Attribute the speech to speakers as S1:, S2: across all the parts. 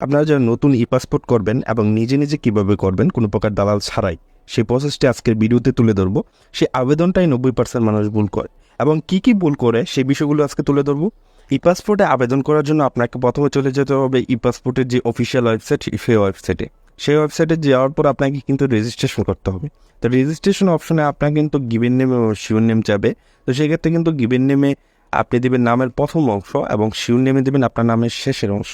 S1: আপনারা যারা নতুন ই পাসপোর্ট করবেন এবং নিজে নিজে কীভাবে করবেন, কোনো প্রকার দালাল ছাড়াই, সেই প্রসেসটি আজকের ভিডিওতে তুলে ধরবো। সেই আবেদনটাই নব্বই পার্সেন্ট মানুষ ভুল করে। এবং কি কি ভুল করে, সেই বিষয়গুলো আজকে তুলে ধরবো। ই পাসপোর্টে আবেদন করার জন্য আপনাকে প্রথমে চলে যেতে হবে ই পাসপোর্টের যে অফিসিয়াল ওয়েবসাইট সেই ওয়েবসাইটে সেই ওয়েবসাইটে যাওয়ার পর আপনাকে কিন্তু রেজিস্ট্রেশন করতে হবে। তো রেজিস্ট্রেশন অপশনে আপনার কিন্তু গিভেন নেমে শিওর নেম যাবে। তো সেক্ষেত্রে কিন্তু গিভেন নেমে আপনি দেবেন নামের প্রথম অংশ এবং শিওর নেমে দেবেন আপনার নামের শেষের অংশ।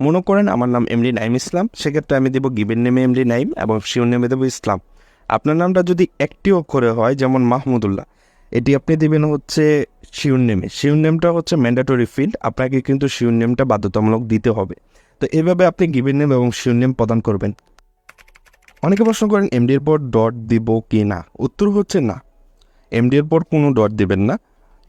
S1: মনে করেন আমার নাম এমডি নাইম ইসলাম, সেক্ষেত্রে আমি দেবো গিভেন নেমে এমডি নাইম এবং শিওর নেমে দেবো ইসলাম। আপনার নামটা যদি একটি অক্ষরে হয়, যেমন মাহমুদুল্লাহ, এটি আপনি দেবেন হচ্ছে শিওর নেমে। শিওর নেমটা হচ্ছে ম্যান্ডেটরি ফিল্ড আপনাকে কিন্তু শিওর নেমটা বাধ্যতামূলক দিতে হবে। তো এভাবে আপনি গিভেন নেম এবং শিওর নেম প্রদান করবেন। অনেকে প্রশ্ন করেন এমডির পর ডট দিব কি না? উত্তর হচ্ছে না। এমডির পর কোনো ডট দিবেন না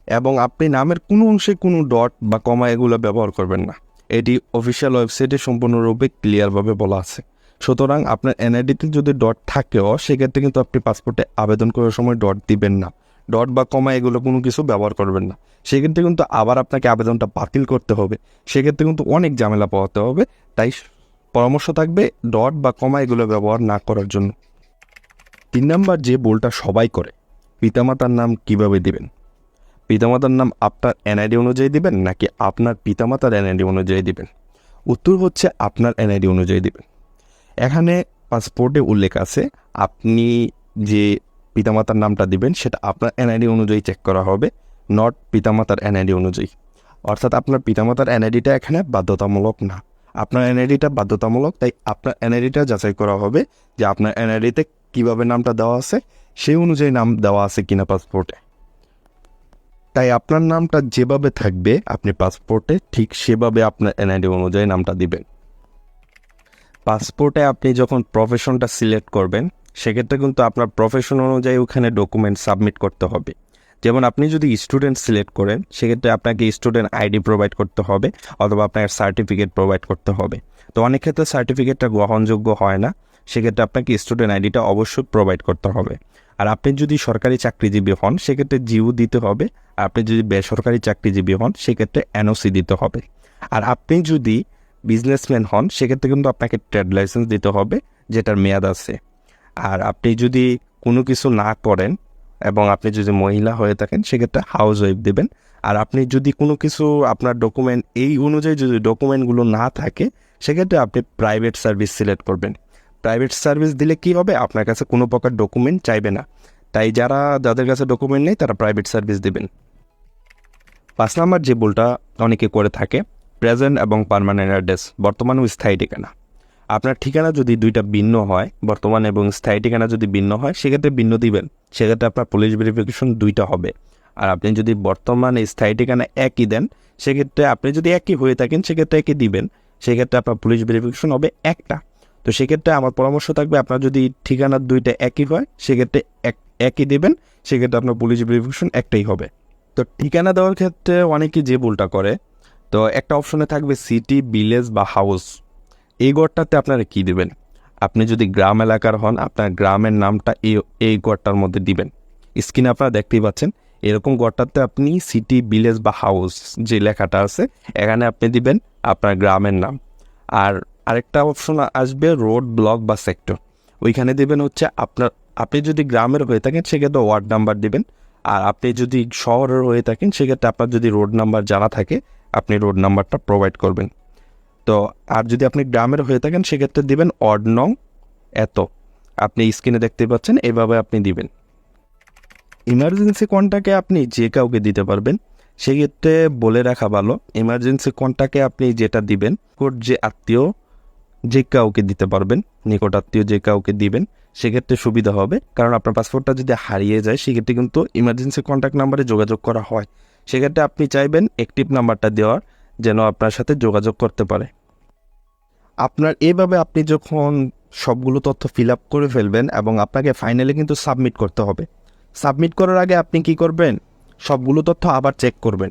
S1: এবং আপনি নামের কোনো অংশে কোনো ডট বা কমা এগুলো ব্যবহার করবেন না। এটি অফিসিয়াল ওয়েবসাইটে সম্পূর্ণরূপে ক্লিয়ারভাবে বলা আছে। সুতরাং আপনার এনআইডিতে যদি ডট থাকেও, সেক্ষেত্রে কিন্তু আপনি পাসপোর্টে আবেদন করার সময় ডট দিবেন না। ডট বা কমা এগুলো কোনো কিছু ব্যবহার করবেন না। সেক্ষেত্রে কিন্তু আবার আপনাকে আবেদনটা বাতিল করতে হবে। সেক্ষেত্রে কিন্তু অনেক ঝামেলা পাওয়াতে হবে। তাই পরামর্শ থাকবে ডট বা কমা এগুলো ব্যবহার না করার জন্য। তিন নাম্বার যে ভুলটা সবাই করে, পিতামাতার নাম কীভাবে দিবেন? পিতামাতার নাম আপনার এনআইডি অনুযায়ী দিবেন নাকি আপনার পিতামাতার এনআইডি অনুযায়ী দিবেন? উত্তর হচ্ছে আপনার এনআইডি অনুযায়ী দিবেন। এখানে পাসপোর্টে উল্লেখ আছে, আপনি যে পিতামাতার নামটা দিবেন সেটা আপনার এনআইডি অনুযায়ী চেক করা হবে নট পিতামাতার এনআইডি অনুযায়ী। অর্থাৎ আপনার পিতামাতার এনআইডিটা এখানে বাধ্যতামূলক না। আপনার এনআইডিটা বাধ্যতামূলক, তাই আপনার এনআইডিটা যাচাই করা হবে যে আপনার এনআইডিতে কীভাবে নামটা দেওয়া আছে, সেই অনুযায়ী নাম দেওয়া আছে কিনা পাসপোর্টে। তাই আপনার নামটা যেভাবে থাকবে, আপনি পাসপোর্টে ঠিক সেভাবে আপনার এনআইডি অনুযায়ী নামটা দিবেন। পাসপোর্টে আপনি যখন প্রফেশনটা সিলেক্ট করবেন, সেক্ষেত্রে কিন্তু আপনার প্রফেশন অনুযায়ী ওখানে ডকুমেন্ট সাবমিট করতে হবে। যেমন আপনি যদি স্টুডেন্ট সিলেক্ট করেন, সেক্ষেত্রে আপনাকে স্টুডেন্ট আইডি প্রোভাইড করতে হবে, অথবা আপনার সার্টিফিকেট প্রোভাইড করতে হবে। তো অনেক ক্ষেত্রে সার্টিফিকেটটা গ্রহণযোগ্য হয় না, সেক্ষেত্রে আপনাকে স্টুডেন্ট আইডিটা অবশ্যই প্রোভাইড করতে হবে। আর আপনি যদি সরকারি চাকরিজীবী হন, সেক্ষেত্রে জিও দিতে হবে। আপনি যদি বেসরকারি চাকরিজীবী হন, সেক্ষেত্রে এনওসি দিতে হবে। আর আপনি যদি বিজনেসম্যান হন, সেক্ষেত্রে কিন্তু আপনাকে ট্রেড লাইসেন্স দিতে হবে, যেটার মেয়াদ আছে। আর আপনি যদি কোনো কিছু না করেন এবং আপনি যদি মহিলা হয়ে থাকেন, সেক্ষেত্রে হাউস ওয়াইফ দেবেন। আর আপনি যদি কোনো কিছু আপনার ডকুমেন্ট এই অনুযায়ী যদি ডকুমেন্টগুলো না থাকে, সেক্ষেত্রে আপনি প্রাইভেট সার্ভিস সিলেক্ট করবেন। প্রাইভেট সার্ভিস দিলে কি হবে? আপনার কাছে কোনো প্রকার ডকুমেন্ট চাইবে না। তাই যারা, যাদের কাছে ডকুমেন্ট নেই, তারা প্রাইভেট সার্ভিস দেবেন। পাঁচ নাম্বার যে ভুলটা অনেকে করে থাকে প্রেজেন্ট এবং পারমানেন্ট অ্যাড্রেস বর্তমান ও স্থায়ী ঠিকানা। আপনার ঠিকানা যদি দুইটা ভিন্ন হয়, বর্তমান এবং স্থায়ী ঠিকানা যদি ভিন্ন হয়, সেক্ষেত্রে ভিন্ন দিবেন। সেক্ষেত্রে আপনার পুলিশ ভেরিফিকেশন দুইটা হবে। আর আপনি যদি বর্তমান স্থায়ী ঠিকানা একই দেন, সেক্ষেত্রে আপনি যদি একই হয়ে থাকেন, সেক্ষেত্রে একই দিবেন। সেক্ষেত্রে আপনার পুলিশ ভেরিফিকেশন হবে একটা। তো সেক্ষেত্রে আমার পরামর্শ থাকবে আপনার যদি ঠিকানার দুইটা একই হয়, সেক্ষেত্রে এক, একই দেবেন, সেক্ষেত্রে আপনার পুলিশ ভেরিফিকেশন একটাই হবে। তো ঠিকানা দেওয়ার ক্ষেত্রে অনেকেই যে ভুলটা করে, তো একটা অপশনে থাকবে সিটি ভিলেজ বা হাউস এই গড়টাতে আপনারা কি দেবেন? আপনি যদি গ্রাম এলাকার হন, আপনার গ্রামের নামটা এই এই গড়টার মধ্যে দিবেন। স্ক্রিনে আপনারা দেখতেই পাচ্ছেন, এরকম গড়টাতে আপনি সিটি ভিলেজ বা হাউস যে লেখাটা আছে, এখানে আপনি দিবেন আপনার গ্রামের নাম। আর আরেকটা অপশন আসবে রোড ব্লক বা সেক্টর ওইখানে দেবেন হচ্ছে আপনার, আপনি যদি গ্রামের হয়ে থাকেন, সেক্ষেত্রে ওয়ার্ড নাম্বার দিবেন। আর আপনি যদি শহরের হয়ে থাকেন, সেক্ষেত্রে আপনার যদি রোড নাম্বার জানা থাকে, আপনি রোড নাম্বারটা প্রোভাইড করবেন। তো আর যদি আপনি গ্রামের হয়ে থাকেন, সেক্ষেত্রে দিবেন অড নং এত। আপনি স্ক্রিনে দেখতে পাচ্ছেন, এভাবে আপনি দিবেন। ইমার্জেন্সি কন্টাকে আপনি যে কাউকে দিতে পারবেন, সেক্ষেত্রে বলে রাখা ভালো। ইমার্জেন্সি কন্টাকে আপনি যেটা দিবেন কোট যে আত্মীয় যে কাউকে দিতে পারবেন, নিকট আত্মীয় যে কাউকে দিবেন, সেক্ষেত্রে সুবিধা হবে। কারণ আপনার পাসপোর্টটা যদি হারিয়ে যায়, সেক্ষেত্রে কিন্তু ইমার্জেন্সি কন্ট্যাক্ট নাম্বারে যোগাযোগ করা হয়। সেক্ষেত্রে আপনি চাইবেন অ্যাক্টিভ নাম্বারটা দেওয়ার, যেন আপনার সাথে যোগাযোগ করতে পারে। আপনার এভাবে আপনি যখন সবগুলো তথ্য ফিল আপ করে ফেলবেন এবং আপনাকে ফাইনালি কিন্তু সাবমিট করতে হবে। সাবমিট করার আগে আপনি কি করবেন? সবগুলো তথ্য আবার চেক করবেন।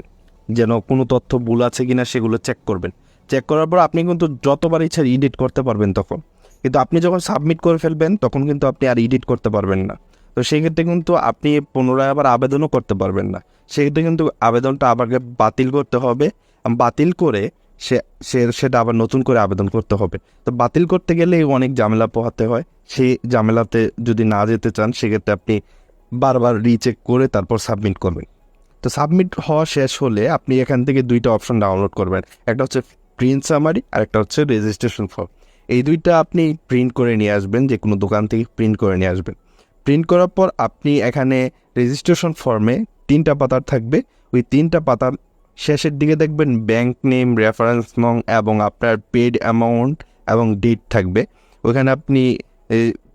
S1: যেন কোনো তথ্য ভুল আছে কিনা সেগুলো চেক করবেন। চেক করার পর আপনি কিন্তু যতবার ইচ্ছা এডিট করতে পারবেন তখন। কিন্তু আপনি যখন সাবমিট করে ফেলবেন, তখন কিন্তু আপনি আর এডিট করতে পারবেন না। তো সেক্ষেত্রে কিন্তু আপনি পুনরায় আবার আবেদনও করতে পারবেন না। সেক্ষেত্রে কিন্তু আবেদনটা আবার বাতিল করতে হবে। বাতিল করে সে সে, সেটা আবার নতুন করে আবেদন করতে হবে। তো বাতিল করতে গেলে অনেক ঝামেলা পোহাতে হয়। সেই ঝামেলাতে যদি না যেতে চান, সেক্ষেত্রে আপনি বারবার রিচেক করে তারপর সাবমিট করবেন। তো সাবমিট হওয়া শেষ হলে আপনি এখান থেকে দুইটা অপশন ডাউনলোড করবেন। একটা হচ্ছে প্রিন্ট সামারি আর একটা হচ্ছে রেজিস্ট্রেশন ফর্ম এই দুইটা আপনি প্রিন্ট করে নিয়ে আসবেন, যে কোনো দোকান থেকে প্রিন্ট করে নিয়ে আসবেন। প্রিন্ট করার পর আপনি এখানে রেজিস্ট্রেশন ফর্মে তিনটা পাতার থাকবে। ওই তিনটা পাতার শেষের দিকে দেখবেন ব্যাংক নেম রেফারেন্স নং এবং আপনার পেড অ্যামাউন্ট এবং ডেট থাকবে। ওইখানে আপনি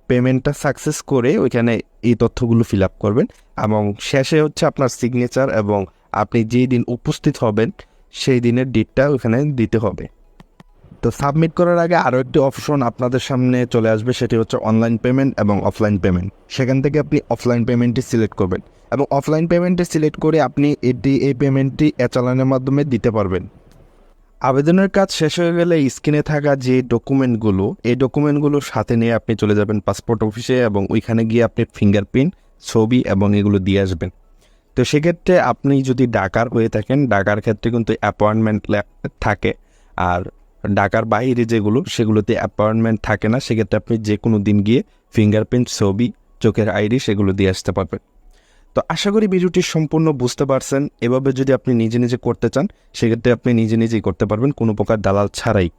S1: পেমেন্টটা সাকসেস করে ওইখানে এই তথ্যগুলো ফিল আপ করবেন এবং শেষে হচ্ছে আপনার সিগনেচার এবং আপনি যেই দিন উপস্থিত হবেন সেই দিনের ডেটটা ওখানে দিতে হবে। তো সাবমিট করার আগে আরও একটি অপশন আপনাদের সামনে চলে আসবে, সেটি হচ্ছে অনলাইন পেমেন্ট এবং অফলাইন পেমেন্ট সেখান থেকে আপনি অফলাইন পেমেন্টটি সিলেক্ট করবেন এবং অফলাইন পেমেন্টটি সিলেক্ট করে আপনি এটি, এই পেমেন্টটি চালানের মাধ্যমে দিতে পারবেন। আবেদনের কাজ শেষ হয়ে গেলে স্ক্রিনে থাকা যে ডকুমেন্টগুলো এই ডকুমেন্টগুলো সাথে নিয়ে আপনি চলে যাবেন পাসপোর্ট অফিসে এবং ওইখানে গিয়ে আপনি ফিঙ্গারপ্রিন্ট ছবি এবং এগুলো দিয়ে আসবেন। তো সেক্ষেত্রে আপনি যদি ডাকার হয়ে থাকেন ডাকার ক্ষেত্রে কিন্তু অ্যাপয়েন্টমেন্ট থাকে। আর ঢাকার বাইরে যেগুলো, সেগুলোতে অ্যাপয়েন্টমেন্ট থাকে না। সেক্ষেত্রে আপনি যে কোনো দিন গিয়ে ফিঙ্গারপ্রিন্ট ছবি, চোখের আইডি সেগুলো দিয়ে আসতে পারবেন। তো আশা করি ভিডিওটি সম্পূর্ণ বুঝতে পারছেন। এভাবে যদি আপনি নিজে নিজে করতে চান, সেক্ষেত্রে আপনি নিজে নিজেই করতে পারবেন। কোনো প্রকার দালাল ছাড়াই।